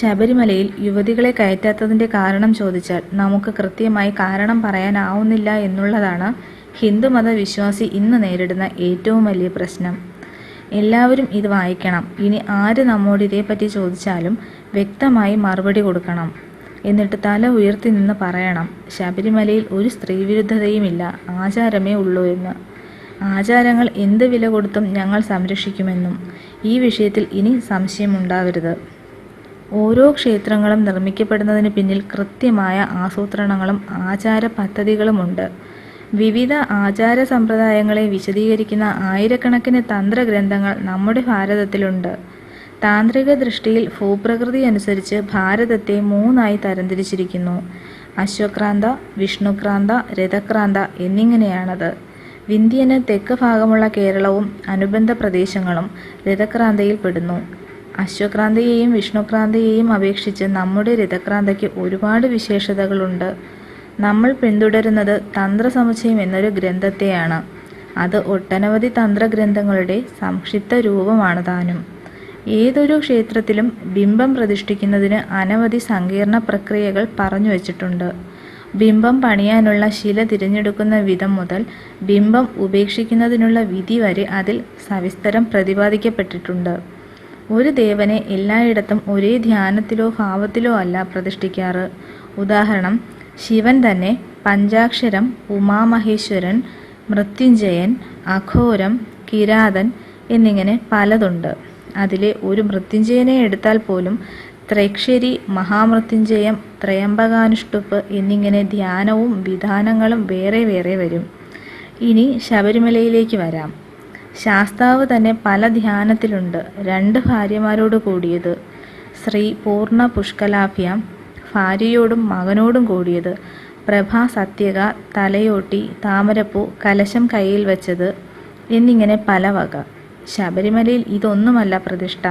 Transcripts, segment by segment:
ശബരിമലയിൽ യുവതികളെ കയറ്റാത്തതിന്റെ കാരണം ചോദിച്ചാൽ നമുക്ക് കൃത്യമായി കാരണം പറയാനാവുന്നില്ല എന്നുള്ളതാണ് ഹിന്ദുമത വിശ്വാസി ഇന്ന് നേരിടുന്ന ഏറ്റവും വലിയ പ്രശ്നം. എല്ലാവരും ഇത് വായിക്കണം. ഇനി ആര് നമ്മോട് ഇതേപ്പറ്റി ചോദിച്ചാലും വ്യക്തമായി മറുപടി കൊടുക്കണം. എന്നിട്ട് തല ഉയർത്തി നിന്ന് പറയണം ശബരിമലയിൽ ഒരു സ്ത്രീവിരുദ്ധതയുമില്ല ആചാരമേ ഉള്ളൂ എന്ന്. ആചാരങ്ങൾ എന്ത് വില കൊടുത്തും ഞങ്ങൾ സംരക്ഷിക്കുമെന്നും. ഈ വിഷയത്തിൽ ഇനി സംശയമുണ്ടാവരുത്. ഓരോ ക്ഷേത്രങ്ങളും നിർമ്മിക്കപ്പെടുന്നതിന് പിന്നിൽ കൃത്യമായ ആസൂത്രണങ്ങളും ആചാര പദ്ധതികളുമുണ്ട്. വിവിധ ആചാര സമ്പ്രദായങ്ങളെ വിശദീകരിക്കുന്ന ആയിരക്കണക്കിന് തന്ത്രഗ്രന്ഥങ്ങൾ നമ്മുടെ ഭാരതത്തിലുണ്ട്. താന്ത്രിക ദൃഷ്ടിയിൽ ഭൂപ്രകൃതി അനുസരിച്ച് ഭാരതത്തെ മൂന്നായി തരംതിരിച്ചിരിക്കുന്നു. അശ്വക്രാന്ത വിഷ്ണുക്രാന്ത രഥക്രാന്ത എന്നിങ്ങനെയാണത്. വിന്ധ്യന് തെക്ക് ഭാഗമുള്ള കേരളവും അനുബന്ധ പ്രദേശങ്ങളും രഥക്രാന്തയിൽ പെടുന്നു. അശ്വക്രാന്തയെയും വിഷ്ണുക്രാന്തിയെയും അപേക്ഷിച്ച് നമ്മുടെ രഥക്രാന്തയ്ക്ക് ഒരുപാട് വിശേഷതകളുണ്ട്. നമ്മൾ പിന്തുടരുന്നത് തന്ത്രസമുച്ചയം എന്നൊരു ഗ്രന്ഥത്തെയാണ്. അത് ഒട്ടനവധി തന്ത്രഗ്രന്ഥങ്ങളുടെ സംക്ഷിപ്ത രൂപമാണ് താനും. ഏതൊരു ക്ഷേത്രത്തിലും ബിംബം പ്രതിഷ്ഠിക്കുന്നതിന് അനവധി സങ്കീർണ പ്രക്രിയകൾ പറഞ്ഞു വച്ചിട്ടുണ്ട്. ബിംബം പണിയാനുള്ള ശില തിരഞ്ഞെടുക്കുന്ന വിധം മുതൽ ബിംബം ഉപേക്ഷിക്കുന്നതിനുള്ള വിധി വരെ അതിൽ സവിസ്തരം പ്രതിപാദിക്കപ്പെട്ടിട്ടുണ്ട്. ഒരു ദേവനെ എല്ലായിടത്തും ഒരേ ധ്യാനത്തിലോ ഭാവത്തിലോ അല്ല പ്രതിഷ്ഠിക്കാറ്. ഉദാഹരണം ശിവൻ തന്നെ പഞ്ചാക്ഷരം ഉമാമഹേശ്വരൻ മൃത്യുഞ്ജയൻ അഘോരം കിരാതൻ എന്നിങ്ങനെ പലതുണ്ട്. അതിലെ ഒരു മൃത്യുഞ്ജയനെ എടുത്താൽ പോലും ത്രൈക്ഷരി മഹാമൃത്യുഞ്ജയം ത്രയംബകാനുഷ്ടുപ്പ് എന്നിങ്ങനെ ധ്യാനവും വിധാനങ്ങളും വേറെ വേറെ വരും. ഇനി ശബരിമലയിലേക്ക് വരാം. ശാസ്താവ് തന്നെ പല ധ്യാനത്തിലുണ്ട്. രണ്ട് ഭാര്യമാരോട് കൂടിയത് ശ്രീ പൂർണ പുഷ്കലാഭ്യാം ഭാര്യയോടും മകനോടും കൂടിയത് പ്രഭ സത്യക തലയോട്ടി താമരപ്പൂ കലശം കയ്യിൽ വെച്ചത് എന്നിങ്ങനെ പല വക. ശബരിമലയിൽ ഇതൊന്നുമല്ല പ്രതിഷ്ഠ.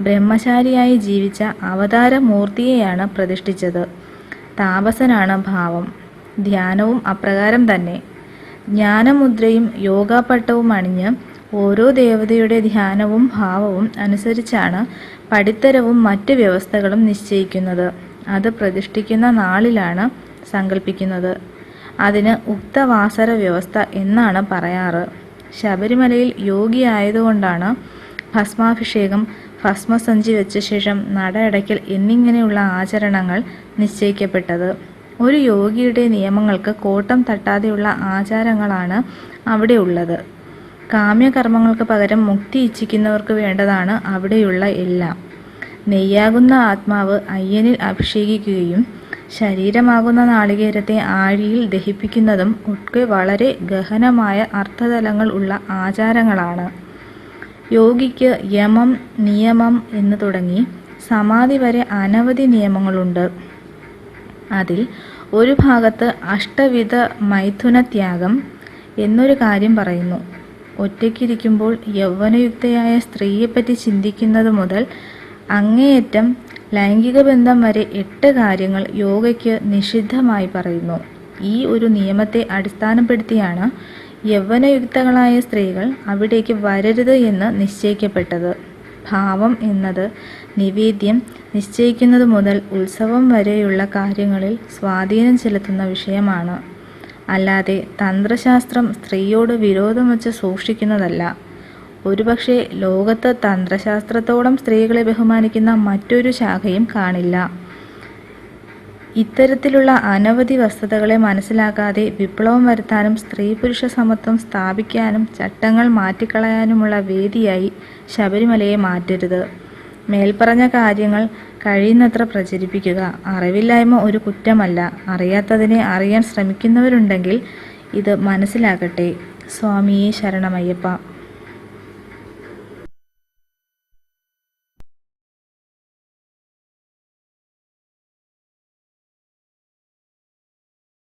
ബ്രഹ്മചാരിയായി ജീവിച്ച അവതാരമൂർത്തിയെയാണ് പ്രതിഷ്ഠിച്ചത്. താപസനാണ് ഭാവം. ധ്യാനവും അപ്രകാരം തന്നെ. ജ്ഞാനമുദ്രയും യോഗാപട്ടവും അണിഞ്ഞ് ഓരോ ദേവതയുടെ ധ്യാനവും ഭാവവും അനുസരിച്ചാണ് പടിത്തരവും മറ്റ് വ്യവസ്ഥകളും നിശ്ചയിക്കുന്നത്. അത് പ്രതിഷ്ഠിക്കുന്ന നാളിലാണ് സങ്കല്പിക്കുന്നത് അതിന് ഉക്തവാസര വ്യവസ്ഥ എന്നാണ് പറയാറ്. ശബരിമലയിൽ യോഗി ആയതുകൊണ്ടാണ് ഭസ്മാഭിഷേകം ഭസ്മസഞ്ചി വെച്ച ശേഷം നട അടയ്ക്കൽ എന്നിങ്ങനെയുള്ള ആചരണങ്ങൾ നിശ്ചയിക്കപ്പെട്ടത്. ഒരു യോഗിയുടെ നിയമങ്ങൾക്ക് കോട്ടം തട്ടാതെയുള്ള ആചാരങ്ങളാണ് അവിടെ ഉള്ളത് കാമ്യകർമ്മങ്ങൾക്ക് പകരം മുക്തി ഇച്ഛിക്കുന്നവർക്ക് വേണ്ടതാണ് അവിടെയുള്ള എല്ലാം. നെയ്യാകുന്ന ആത്മാവ് അയ്യനിൽ അഭിഷേകിക്കുകയും ശരീരമാകുന്ന നാളികേരത്തെ ആഴിയിൽ ദഹിപ്പിക്കുന്നതും ഒക്കെ വളരെ ഗഹനമായ അർത്ഥതലങ്ങൾ ഉള്ള ആചാരങ്ങളാണ്. യോഗിക്ക് യമം നിയമം എന്ന് തുടങ്ങി സമാധി വരെ അനവധി നിയമങ്ങളുണ്ട്. അതിൽ ഒരു ഭാഗത്ത് അഷ്ടവിധ മൈഥുനത്യാഗം എന്നൊരു കാര്യം പറയുന്നു. ഒറ്റയ്ക്കിരിക്കുമ്പോൾ യൗവനയുക്തയായ സ്ത്രീയെപ്പറ്റി ചിന്തിക്കുന്നത് മുതൽ അങ്ങേയറ്റം ലൈംഗിക ബന്ധം വരെ എട്ട് കാര്യങ്ങൾ യോഗയ്ക്ക് നിഷിദ്ധമായി പറയുന്നു. ഈ ഒരു നിയമത്തെ അടിസ്ഥാനപ്പെടുത്തിയാണ് യൗവനയുക്തകളായ സ്ത്രീകൾ അവിടേക്ക് വരരുത് എന്ന് നിശ്ചയിക്കപ്പെട്ടത്. ഭാവം എന്നത് നിവേദ്യം നിശ്ചയിക്കുന്നത് മുതൽ ഉത്സവം വരെയുള്ള കാര്യങ്ങളിൽ സ്വാധീനം ചെലുത്തുന്ന വിഷയമാണ്. അല്ലാതെ തന്ത്രശാസ്ത്രം സ്ത്രീയോട് വിരോധം വച്ച് സൂക്ഷിക്കുന്നതല്ല. ഒരുപക്ഷെ ലോകത്ത് തന്ത്രശാസ്ത്രത്തോളം സ്ത്രീകളെ ബഹുമാനിക്കുന്ന മറ്റൊരു ശാഖയും കാണില്ല. ഇത്തരത്തിലുള്ള അനവധി വസ്തുതകളെ മനസ്സിലാക്കാതെ വിപ്ലവം വരുത്താനും സ്ത്രീ പുരുഷ സമത്വം സ്ഥാപിക്കാനും ചട്ടങ്ങൾ മാറ്റിക്കളയാനുമുള്ള വേദിയായി ശബരിമലയെ മാറ്റരുത്. മേൽപ്പറഞ്ഞ കാര്യങ്ങൾ കഴിയുന്നത്ര പ്രചരിപ്പിക്കുക. അറിവില്ലായ്മ ഒരു കുറ്റമല്ല. അറിയാത്തതിനെ അറിയാൻ ശ്രമിക്കുന്നവരുണ്ടെങ്കിൽ ഇത് മനസ്സിലാക്കട്ടെ സ്വാമിയെ ശരണമയ്യപ്പ.